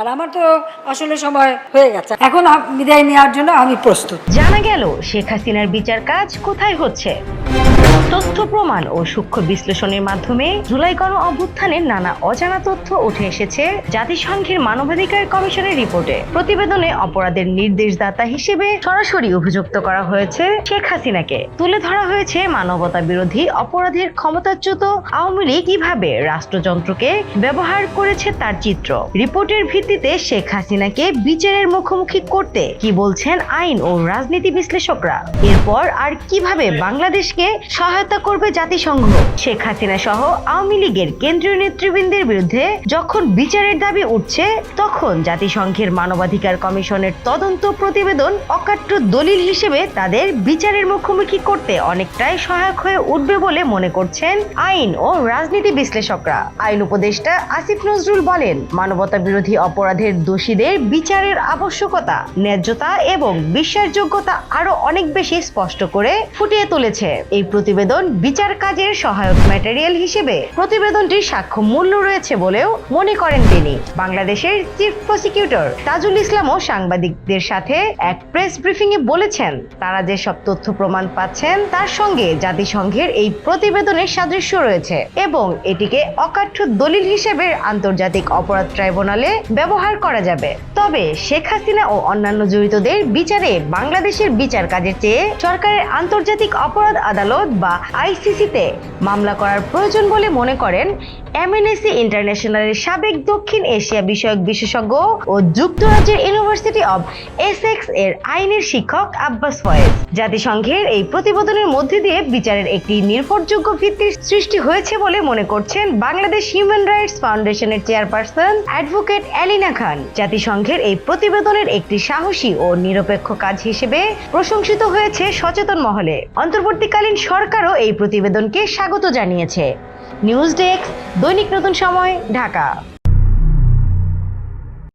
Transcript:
আর আমার তো আসলে সময় হয়ে গেছে। এখন বিদায় নেওয়ার জন্য আমি প্রস্তুত। জানা গেল, শেখ হাসিনার বিচার কাজ কোথায় হচ্ছে? তথ্য, প্রমাণ ও সূক্ষ্ম বিশ্লেষণের মাধ্যমে জুলাই গণ অভ্যুত্থানের নানা অজানা তথ্য উঠে এসেছে জাতিসংঘের মানবাধিকার কমিশনের রিপোর্টে। প্রতিবেদনে অপরাধের নির্দেশদাতা হিসেবে সরাসরি অভিযুক্ত করা হয়েছে শেখ হাসিনাকে। তুলে ধরা হয়েছে মানবতা বিরোধী অপরাধের ক্ষমতাচ্যুত আওয়ামী লীগ কীভাবে রাষ্ট্রযন্ত্রকে ব্যবহার করেছে তার চিত্র। রিপোর্টের ভিত্তিতে শেখ হাসিনাকে বিচারের মুখোমুখি করতে কি বলছেন আইন ও রাজনীতি বিশ্লেষকরা? এরপর আর কীভাবে বাংলাদেশকে সহায়তা করবে জাতিসংঘ? শেখ হাসিনা সহ আওয়ামী লীগের কেন্দ্রীয় নেতৃবৃন্দের বিরুদ্ধে যখন বিচারের দাবি উঠছে, তখন জাতিসংঘের মানবাধিকার কমিশনের তদন্ত প্রতিবেদন অকাট্য দলিল হিসেবে তাদের বিচারের মুখোমুখি করতে অনেকটাই সহায়ক হয়ে উঠবে বলে মনে করছেন আইন ও রাজনীতি বিশ্লেষকরা। আইন উপদেষ্টা আসিফ নজরুল বলেন মানবতা বিরোধী অপরাধের দোষীদের বিচারের আবশ্যকতা ন্যায্যতা এবং বিশ্বাসযোগ্যতা আরও অনেক বেশি স্পষ্ট করে ফুটিয়ে তুলেছে। এই প্রতিবেদন বিচার কাজের সহায়ক ম্যাটেরিয়াল হিসেবে প্রতিবেদনটির সাক্ষ্য মূল্য রয়েছে বলেও মনে করেন তিনি। বাংলাদেশের চিফ প্রসিকিউটর তাজুল ইসলামও সাংবাদিকদের সাথে এক প্রেস ব্রিফিং এ বলেছেন, তারা যে সব তথ্য প্রমাণ পাচ্ছেন তার সঙ্গে জাতিসংঘের এই প্রতিবেদনের সাদৃশ্য রয়েছে এবং এটিকে অকাঠ্য দলিল হিসেবে আন্তর্জাতিক অপরাধ ট্রাইব্যুনালে ব্যবহার করা যাবে। তবে শেখ হাসিনা ও অন্যান্য জড়িতদের বিচারে বাংলাদেশের বিচার কাজের চেয়ে সরকারের আন্তর্জাতিক অপরাধ আদালত বা আইসিসিতে মামলা করার প্রয়োজন বলে মনে করেন এমএনএসি ইন্টারন্যাশনালের সাবেক দক্ষিণ এশিয়া বিষয়ক বিশেষজ্ঞ ও যুক্তরাজ্যের ইউনিভার্সিটি অব এসেক্স এর আইনের শিক্ষক আব্বাস ফয়েজ। জাতিসংঘের এই প্রতিবেদনের মধ্যে দিয়ে বিচারের একটি নির্ভরযোগ্য ভিত্তির সৃষ্টি হয়েছে বলে মনে করছেন বাংলাদেশ হিউম্যান রাইটস ফাউন্ডেশনের চেয়ারপারসন অ্যাডভোকেট অ্যালিনা খান। জাতিসংঘের এই প্রতিবেদনের একটি সাহসী ও নিরপেক্ষ কাজ হিসেবে প্রশংসিত হয়েছে সচেতন মহলে। অন্তর্বর্তীকালীন সরকারও এই প্রতিবেদনকে স্বাগত জানিয়েছে। নিউজ ডেস্ক, দৈনিক নতুন সময়, ঢাকা।